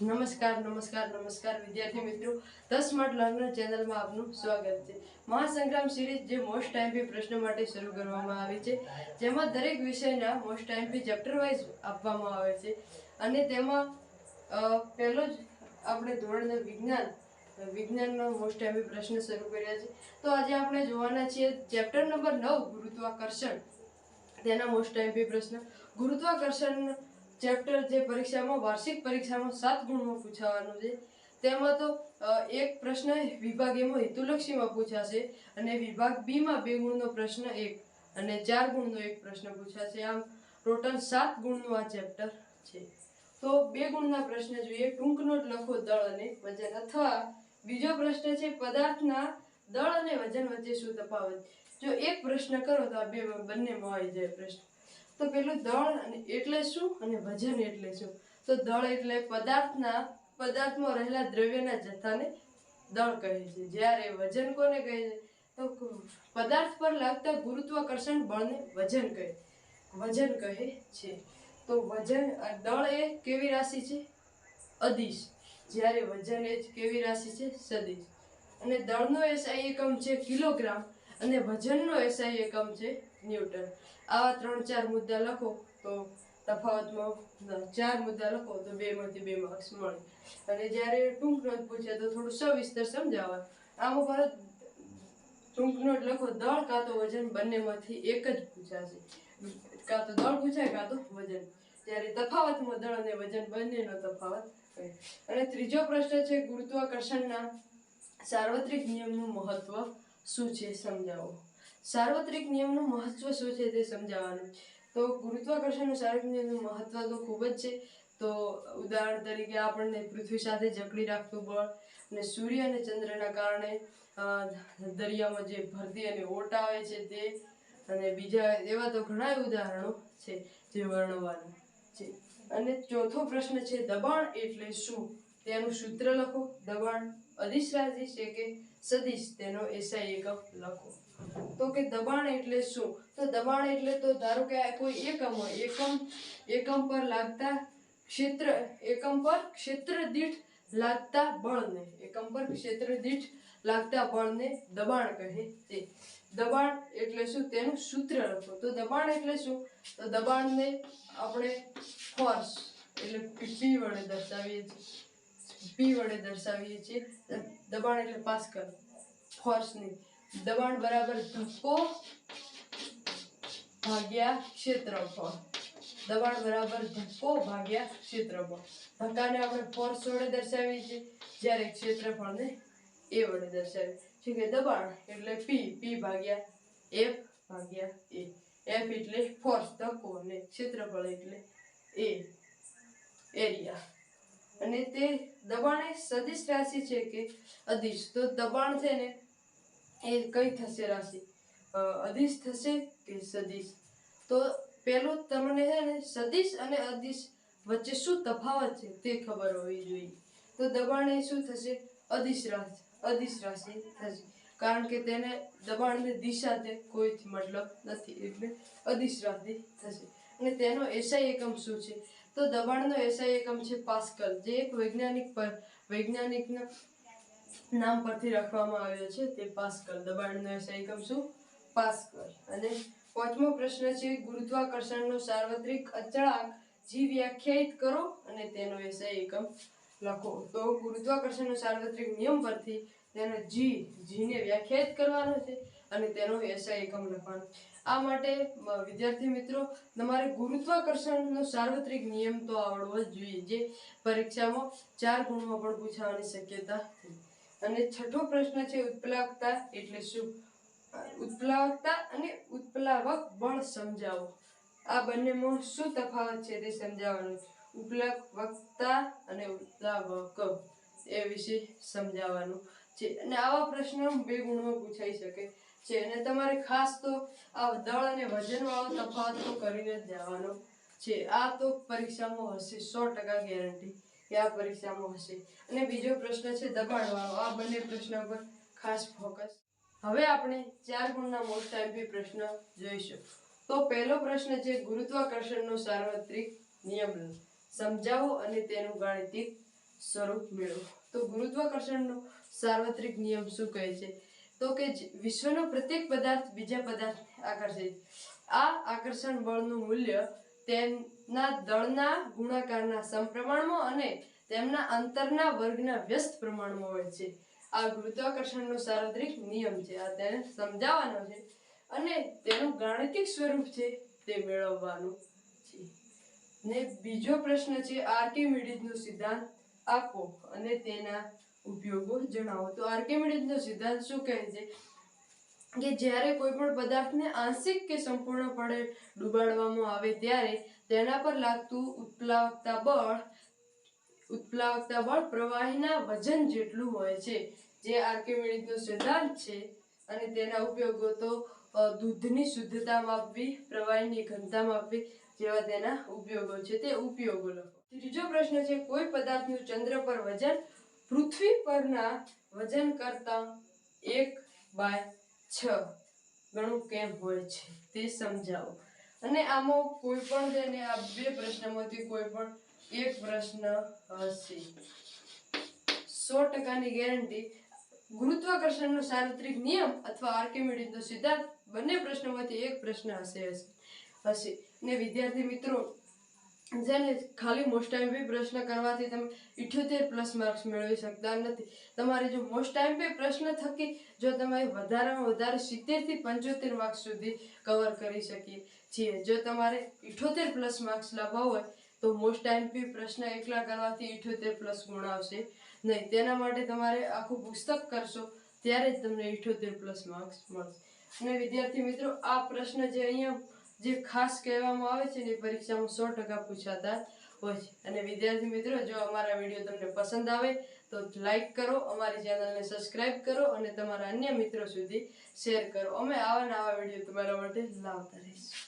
નમસ્કાર નમસ્કાર નમસ્કાર વિદ્યાર્થી મિત્રો. દસ સ્માર્ટ લર્નર ચેનલમાં આપનું સ્વાગત છે. મહાસંગ્રામ સિરીઝ જે મોસ્ટ ટાઈમપી પ્રશ્ન માટે શરૂ કરવામાં આવી છે. જેમાં દરેક વિષયના મોસ્ટ ટાઈમપી ચેપ્ટર વાઇઝ આપવામાં આવે છે. અને તેમાં પહેલો જ આપણે ધોરણ વિજ્ઞાન, વિજ્ઞાનનો મોસ્ટ ટાઈમપી પ્રશ્ન શરૂ કર્યા છે. તો આજે આપણે જોવાના છીએ ચેપ્ટર નંબર નવ ગુરુત્વાકર્ષણ. તેના મોસ્ટ ટાઈમપી પ્રશ્ન. ગુરુત્વાકર્ષણ ચેપ્ટર જે પરીક્ષામાં, વાર્ષિક પરીક્ષામાં સાત ગુણમાં પૂછાવાનું છે. તેમાં તો એક પ્રશ્ન વિભાગ એમાં હેતુલક્ષીમાં પૂછાશે અને વિભાગ બીમાં બે ગુણનો પ્રશ્ન એક અને ચાર ગુણનો એક પ્રશ્ન પૂછાશે. આમ, ટોટલ સાત ગુણનું આ ચેપ્ટર છે. તો બે ગુણના પ્રશ્ન જોઈએ. ટૂંક નોટ લખો દળ અને વજન. અથવા બીજો પ્રશ્ન છે, પદાર્થના દળ અને વજન વચ્ચે શું તફાવત? જો એક પ્રશ્ન કરો તો આ બે બંનેમાં આવી જાય પ્રશ્ન. તો પેલું દળ એટલે શું અને વજન એટલે શું? તો દળ એટલે પદાર્થના, પદાર્થમાં રહેલા દ્રવ્યના જથ્થાને દળ કહે છે. જ્યારે વજન કોને કહે છે? તો પદાર્થ પર લાગતા ગુરુત્વાકર્ષણ બળને વજન કહે વજન કહે છે. તો વજન દળ એ કેવી રાશિ છે? અદિશ. જ્યારે વજન એ જ કેવી રાશિ છે? સદિશ. અને દળનો એસઆઈ એકમ છે કિલોગ્રામ અને વજનનો એસઆઈ એકમ છે ન્યૂટન. આવા ત્રણ ચાર મુદ્દા લખો તો તફાવતમાં ચાર મુદ્દા લખો તો બેમાંથી બે માર્ક્સ મળે. અને જ્યારે ટૂંક નોટ પૂછે તો થોડું સવિસ્તર સમજાવવા. આમ ઉપર ટૂંક નોટ લખો, દળ કાં તો વજન બંનેમાંથી એક જ પૂછાશે. કાં તો દળ પૂછાય, કાં તો વજન. ત્યારે તફાવતમાં દળ અને વજન બંનેનો તફાવત કહે અને ત્રીજો પ્રશ્ન છે, ગુરુત્વાકર્ષણના સાર્વત્રિક નિયમનું મહત્વ શું છે સમજાવો. સાર્વત્રિક નિયમનું મહત્વ શું છે તે સમજાવવાનું? તો ગુરુત્વાકર્ષણનું સાર્વત્રિક નિયમનું મહત્વ તો ખૂબ જ છે. તો ઉદાહરણ તરીકે આપણને પૃથ્વી સાથે જકડી રાખતું બળ અને સૂર્ય અને ચંદ્રના કારણે દરિયામાં જે ભરતી અને ઓટ આવે છે તે અને બીજા એવા તો ઘણા ઉદાહરણો છે જે વર્ણવવાનું છે. અને ચોથો પ્રશ્ન છે દબાણ એટલે શું? તેનું સૂત્ર લખો. દબાણ અધિશ રાજી છે કે સદિશ? તેનો એસઆઈ એકમ લખો. તો કે દબાણ એટલે શું? તો દબાણ એટલે તો ધારો કે કોઈ એકમ હોય, એકમ એકમ પર લાગતા ક્ષેત્ર, એકમ પર ક્ષેત્ર દીઠ લાગતા બળને, એકમ પર ક્ષેત્ર દીઠ લાગતા બળને દબાણ કહે છે દબાણ એટલે શું? તેનું સૂત્ર લખો. તો દબાણ એટલે શું? તો દબાણને આપણે ફોર્સ એટલે પી વડે દર્શાવીએ છીએ. પી વડે દર્શાવીએ છીએ. દબાણ એટલે પાસ્કલ ફોર્સની. દબાણ બરાબર ધક્કો ભાગ્યા ક્ષેત્રફળ. દબાણ બરાબર ધક્કો ભાગ્યા ક્ષેત્રફળ. ધક્કાને આપણે ફોર્સ વડે દર્શાવીએ છીએ. જ્યારે ક્ષેત્રફળને એ વડે દર્શાવીએ છે કે દબાણ એટલે પી પી ભાગ્યા એફ ભાગ્યા એ એફ એટલે ફોર્સ, ધક્કો અને ક્ષેત્રફળ એટલે એ એરિયા. અને તે દબાણ એ સદિશ રાશિ છે કે અદિશ. તો દબાણ છે ને એ કઈ થશે રાશિ? અધિશ થશે કે સદિશ? તો પેલું તમને છે ને સદિશ અને અદિશ વચ્ચે શું તફાવત છે તે ખબર હોવી જોઈએ. તો દબાણ એ શું થશે? અદિશ રાશિ અદિશ રાશિ થશે. કારણ કે તેને દબાણની દિશા તે કોઈ મતલબ નથી, એટલે અદિશ રાશિ થશે. અને તેનો એસઆઈ એકમ શું છે? તો દબાણનો એસઆઈ એકમ છે પાસ્કલ, જે એક વૈજ્ઞાનિક પર, વૈજ્ઞાનિકના નામ પરથી રાખવામાં આવ્યો છે તે પાસ્કલ દબાણનો એકમ શું પાસ્કલ અને પાંચમો પ્રશ્ન છે, ગુરુત્વાકર્ષણનો સાર્વત્રિક અચળાંક જી વ્યાખ્યાયિત કરો અને તેનો એસઆઈ એકમ લખો. તો ગુરુત્વાકર્ષણનો સાર્વત્રિક નિયમ પરથી તેનો જી, જીને વ્યાખ્યાયિત કરવાનો છે અને તેનો એસઆઈ એકમ લખવાનો. આ માટે વિદ્યાર્થી મિત્રો, તમારે ગુરુત્વાકર્ષણનો સાર્વત્રિક નિયમ તો આવડવો જ જોઈએ, જે પરીક્ષામાં ચાર ગુણમાં પણ પૂછાવાની શક્યતા અને છઠ્ઠો પ્રશ્ન છે ઉત્પ્લાવકતા એટલે શું? ઉત્પ્લાવકતા અને ઉત્પ્લાવક બળ સમજાવો. આ બંનેમાં શું તફાવત છે તે સમજાવવાનું છે. ઉત્પ્લાવકતા અને ઉત્પ્લાવક એ વિશે સમજાવવાનું છે. અને આવા પ્રશ્નો બે ગુણમાં પૂછાઈ શકે છે. અને તમારે ખાસ તો આ દળ અને વજનવાળો તફાવત તો કરીને જ જવાનો છે. આ તો પરીક્ષામાં હશે સો ટકા ગેરંટી આ પરીક્ષામાં હશે? અને બીજો પ્રશ્ન છે દબાણવાળો. આ બંને પ્રશ્ન પર ખાસ ફોકસ. હવે આપણે ચાર ગુણના મોસ્ટ આઈપી પ્રશ્ન જોઈશું. તો પહેલો પ્રશ્ન છે ગુરુત્વાકર્ષણનો સાર્વત્રિક નિયમ. સમજાવો અને તેનું ગાણિતિક સ્વરૂપ મેળવો. તો ગુરુત્વાકર્ષણનો સાર્વત્રિક નિયમ શું કહે છે? તો કે વિશ્વનો પ્રત્યેક પદાર્થ બીજા પદાર્થને આકર્ષે આ આકર્ષણ બળનું મૂલ્ય તેમના દળના ગુણાકારના સમપ્રમાણમાં અને તેમના અંતરના વર્ગના વ્યસ્ત પ્રમાણમાં હોય છે. આ ગુરુત્વાકર્ષણનો સાર્વત્રિક નિયમ છે. આ તેને સમજાવવાનો છે અને તેનું ગાણિતિક સ્વરૂપ છે તે મેળવવાનું છે. ને બીજો પ્રશ્ન છે, આર્કિમિડીઝનો સિદ્ધાંત આપો અને તેના ઉપયોગો જણાવો. તો આર્કિમિડીઝનો સિદ્ધાંત શું કહે છે? કે જ્યારે કોઈ પણ પદાર્થને આંશિક કે સંપૂર્ણપણે ડૂબાડવામાં આવે ત્યારે તેના પર લાગતું ઉત્પ્લાવકતા બળ ઉત્પ્લાવકતા બળ પ્રવાહીના વજન જેટલું હોય છે, જે આર્કિમિડીઝનો સિદ્ધાંત છે અને તેના ઉપયોગો તો દૂધની શુદ્ધતા માપવી, પ્રવાહીની ઘનતા માપવી જેવા તેના ઉપયોગો છે. તે ઉપયોગો લખો. ત્રીજો પ્રશ્ન છે, કોઈ પદાર્થનું ચંદ્ર પર વજન પૃથ્વી પરના વજન કરતા એક બાય છ ગણું કેમ હોય છે તે સમજાવો. અને આમાં કોઈ પણ છે આ બે પ્રશ્નમાંથી કોઈ પણ એક પ્રશ્ન હશે. સો ટકાની ગેરંટી ગુરુત્વાકર્ષણનો સાર્વત્રિક નિયમ અથવા આર્કિમિડીઝનો સિદ્ધાંત બંને પ્રશ્નોમાંથી એક પ્રશ્ન હશે હશે. હશે. ને વિદ્યાર્થી મિત્રો છે ને ખાલી મોસ્ટ ટાઈમ બી પ્રશ્ન કરવાથી તમે ઇઠ્યોતેર પ્લસ માર્ક્સ મેળવી શકતા નથી. તમારે જો મોસ્ટ ટાઈમ બી પ્રશ્ન થકી જો તમે વધારેમાં વધારે સિત્તેરથી પંચોતેર માર્ક્સ સુધી કવર કરી શકીએ છીએ. જો તમારે ઇઠ્યોતેર પ્લસ માર્ક્સ લાવવા હોય, તો મોસ્ટ ટાઈમ બી પ્રશ્ન એકલા કરવાથી ઇઠ્યોતેર પ્લસ ગુણ આવશે નહીં. તેના માટે તમારે આખું પુસ્તક કરશો, ત્યારે જ તમને ઇઠ્યોતેર પ્લસ માર્ક્સ મળશે. અને વિદ્યાર્થી મિત્રો, આ પ્રશ્ન જે અહીંયા જે ખાસ કહેવામાં આવે છે એની પરીક્ષામાં સો ટકા પૂછાતા હોય છે. અને વિદ્યાર્થી મિત્રો, જો અમારા વીડિયો તમને પસંદ આવે, તો લાઈક કરો, અમારી ચેનલને સબસ્ક્રાઇબ કરો અને તમારા અન્ય મિત્રો સુધી શેર કરો. અમે આવા નવા વીડિયો તમારા માટે લાવતા રહીશું.